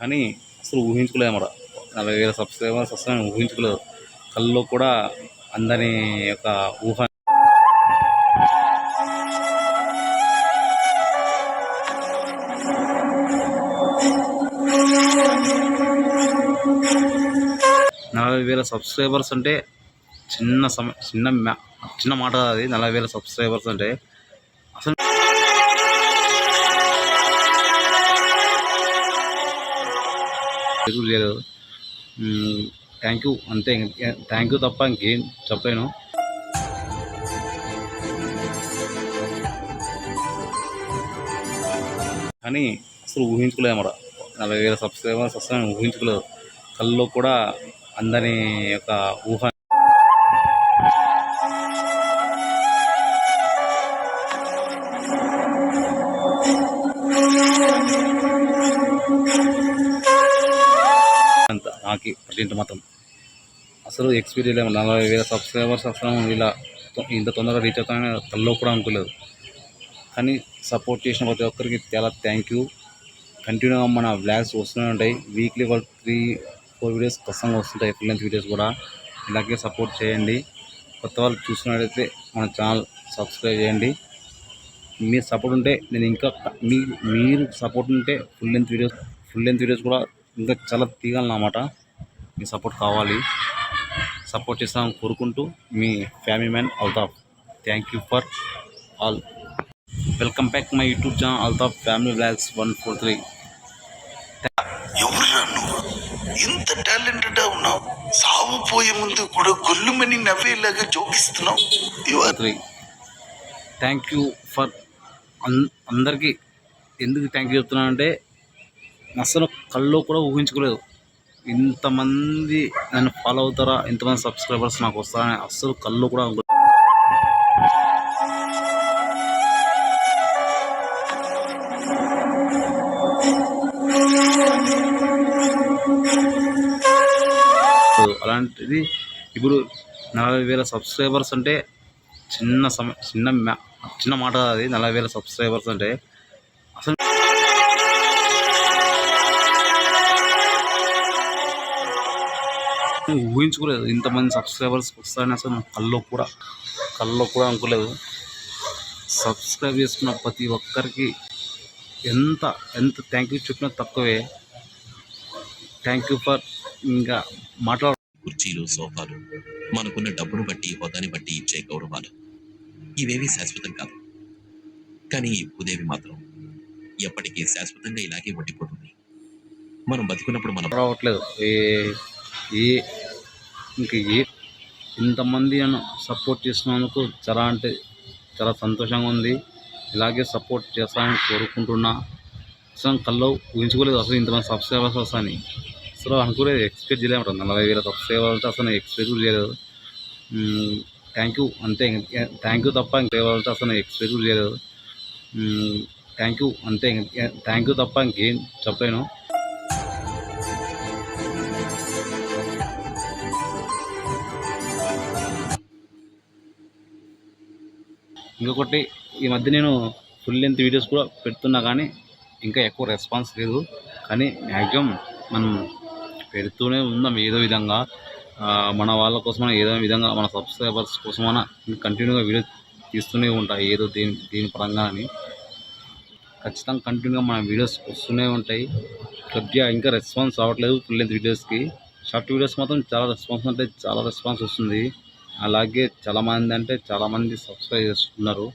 కానీ అసలు ఊహించుకోలేదు అన్నమాట. నలభై వేల సబ్స్క్రైబర్స్ అసలు ఊహించుకోలేదు. కళ్ళలో కూడా అందని యొక్క ఊహ. నలభై వేల సబ్స్క్రైబర్స్ అంటే చిన్న సమ చిన్న మ్యా- చిన్న మాట అది. నలభై వేల సబ్స్క్రైబర్స్ అంటే ఎదురు చేయలేదు థ్యాంక్ యూ అంతే థ్యాంక్ యూ తప్ప ఇంకేం చెప్పలేను. కానీ అసలు ఊహించుకోలేదు అన్నమాట. నలభై వేల సబ్స్క్రైబర్స్ అసలు ఊహించుకోలేదు. కళ్ళు కూడా అందని యొక్క ఊహ నాకు ప్రజెంట్ మాత్రం? అసలు ఎక్స్పీరియన్స్ లేదు నలభై వేల సబ్స్క్రైబర్స్ అసలు ఇలా ఇంత తొందరగా రీచ్ అవుతామని తల్లో కూడా అనుకోలేదు. కానీ సపోర్ట్ చేసిన ప్రతి ఒక్కరికి చాలా థ్యాంక్ యూ కంటిన్యూగా మన వ్లాగ్స్ వస్తూనే ఉంటాయి. వీక్లీ ఒక త్రీ ఫోర్ వీడియోస్ ఖచ్చితంగా వస్తుంటాయి. ఫుల్ లెంత్ వీడియోస్ కూడా. ఇలాగే సపోర్ట్ చేయండి. కొత్త వాళ్ళు చూస్తున్నట్టయితే మన ఛానల్ సబ్స్క్రైబ్ చేయండి. మీ సపోర్ట్ ఉంటే నేను ఇంకా మీ మీరు సపోర్ట్ ఉంటే full length videos full length videos కూడా ఇంకా చాలా తీయాలన్నమాట మీ సపోర్ట్ కావాలి. సపోర్ట్ చేస్తామని కోరుకుంటూ మీ family man Altaf thank you for all welcome back my YouTube channel Altaf family vlogs one four three ఇంత టాలెంటెడ్ ఉన్నావు. సావు పోయే ముందు కూడా గొల్లుమని నవ్వేలాగా జోకిస్తున్నావు. థ్యాంక్ యూ ఫర్ అందరికీ ఎందుకు థ్యాంక్ యూ చెప్తున్నానంటే అసలు కల్లో కూడా ఊహించుకోలేదు. ఇంతమంది నన్ను ఫాలో అవుతారా? ఇంతమంది సబ్స్క్రైబర్స్ నాకు వస్తారని అస్సలు కళ్ళు కూడా అలాంటిది ఇప్పుడు నలభై వేల సబ్స్క్రైబర్స్ అంటే చిన్న సమ చిన్న మ్యా- చిన్న మాట అది. నలభై వేల సబ్స్క్రైబర్స్ అంటే ఊహించుకోలేదు. ఇంతమంది సబ్స్క్రైబర్స్ వస్తారని అసలు నా కల్లో కూడా కల్లో కూడా అనుకోలేదు. సబ్స్క్రైబ్ చేసుకున్న ప్రతి ఒక్కరికి ఎంత ఎంత థ్యాంక్ యూ చెప్పినా తక్కువే. థ్యాంక్ యూ ఫర్ ఇంకా మాట్లాడ కుర్చీలు సోఫాలు మనకున్న డబ్బును బట్టి హోదాని బట్టి ఇచ్చే గౌరవాలు ఇవేవి శాశ్వతం కాదు. కానీ ఈ భూదేవి మాత్రం ఎప్పటికీ శాశ్వతంగా ఇలాగే ఉండిపోతుంది. మనం బతుకున్నప్పుడు మనం రావట్లేదు. ఏ ఇంక ఏ ఇంతమంది నన్ను సపోర్ట్ చేసినందుకు చాలా అంటే చాలా సంతోషంగా ఉంది. ఇలాగే సపోర్ట్ చేస్తానని కోరుకుంటున్నా. అసలు కళ్ళు ఊహించుకోలేదు అసలు ఇంతమంది సబ్స్క్రైబర్స్ వస్తాయని అసలు అనుకోలేదు ఎక్స్పెక్ట్ చేయలేము నలభై వేల సబ్స్క్రైబర్స్ అసలు ఎక్స్పెక్ట్ కూడా చేయలేదు. థ్యాంక్ యూ అంతే థ్యాంక్ యూ తప్ప ఇంకేవాళ్ళతో అసలు ఎక్స్పెక్ట్ చేయలేదు. థ్యాంక్ యూ అంతే థ్యాంక్ యూ తప్ప ఇంకేం చెప్పలేను. ఇంకొకటి ఈ మధ్య నేను ఫుల్ లెంత్ వీడియోస్ కూడా పెడుతున్నా కానీ ఇంకా ఎక్కువ రెస్పాన్స్ లేదు. కానీ మ్యాక్సిమం మనం పెడుతూనే ఉందాం ఏదో విధంగా. మన వాళ్ళ కోసమైనా ఏదో విధంగా మన సబ్స్క్రైబర్స్ కోసమైనా కంటిన్యూగా వీడియో తీస్తూనే ఉంటాయి. ఏదో దీని దీని పరంగా అని. ఖచ్చితంగా కంటిన్యూగా మన వీడియోస్ వస్తూనే ఉంటాయి. కొద్దిగా ఇంకా రెస్పాన్స్ అవ్వట్లేదు ఫుల్ లెంత్ వీడియోస్కి షార్ట్ వీడియోస్ మాత్రం చాలా రెస్పాన్స్ అంటే చాలా రెస్పాన్స్ వస్తుంది. అలాగే చాలామంది అంటే చాలామంది సబ్స్క్రైబ్ చేస్తున్నారు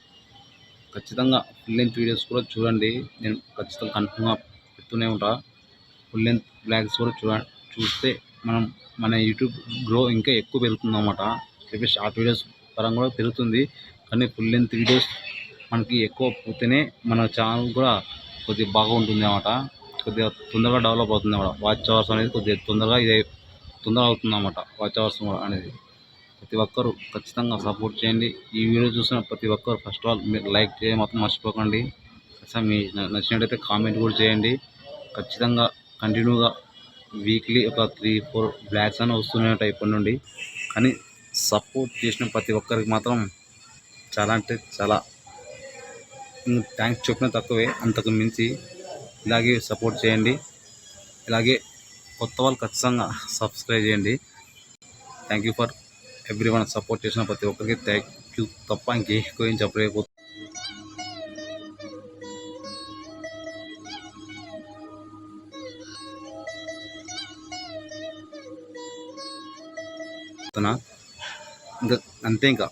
ఖచ్చితంగా ఫుల్ లెంత్ వీడియోస్ కూడా చూడండి. నేను ఖచ్చితంగా కన్ఫర్మ్గా పెడుతూనే ఉంటా. ఫుల్ లెంత్ బ్లాగ్స్ కూడా చూడ చూస్తే మనం మన యూట్యూబ్ గ్రో ఇంకా ఎక్కువ పెరుగుతుంది అనమాట చెప్పి షార్ట్ వీడియోస్ పరంగా కూడా పెరుగుతుంది. కానీ ఫుల్ లెంత్ వీడియోస్ మనకి ఎక్కువ పోతేనే మన ఛానల్ కూడా కొద్దిగా బాగా ఉంటుంది అనమాట కొద్దిగా తొందరగా డెవలప్ అవుతుంది అనమాట వాచ్ అవర్స్ అనేది కొద్దిగా తొందరగా ఇది తొందరగా అవుతుంది అనమాట వాచ్ అవర్స్ అనేది. ప్రతి ఒక్కరు ఖచ్చితంగా సపోర్ట్ చేయండి. ఈ వీడియో చూసిన ప్రతి ఒక్కరు ఫస్ట్ ఆల్ మీరు లైక్ చేయడం మాత్రం మర్చిపోకండి. ఖచ్చితంగా మీ నచ్చినట్టయితే కామెంట్ కూడా చేయండి. ఖచ్చితంగా కంటిన్యూగా వీక్లీ ఒక త్రీ ఫోర్ బ్లాగ్స్ అని వస్తూనే ఇప్పటి నుండి కానీ సపోర్ట్ చేసిన ప్రతి ఒక్కరికి మాత్రం చాలా అంటే చాలా థ్యాంక్స్ చెప్పిన తక్కువే అంతకు మించి ఇలాగే సపోర్ట్ చేయండి. ఇలాగే కొత్త వాళ్ళు ఖచ్చితంగా సబ్స్క్రైబ్ చేయండి. Thank you for everyone support చేసిన ప్రతి ఒక్కరికి థ్యాంక్ యూ తప్ప ఇంకే గురించి ఏం ఇంకా అంతే ఇంకా.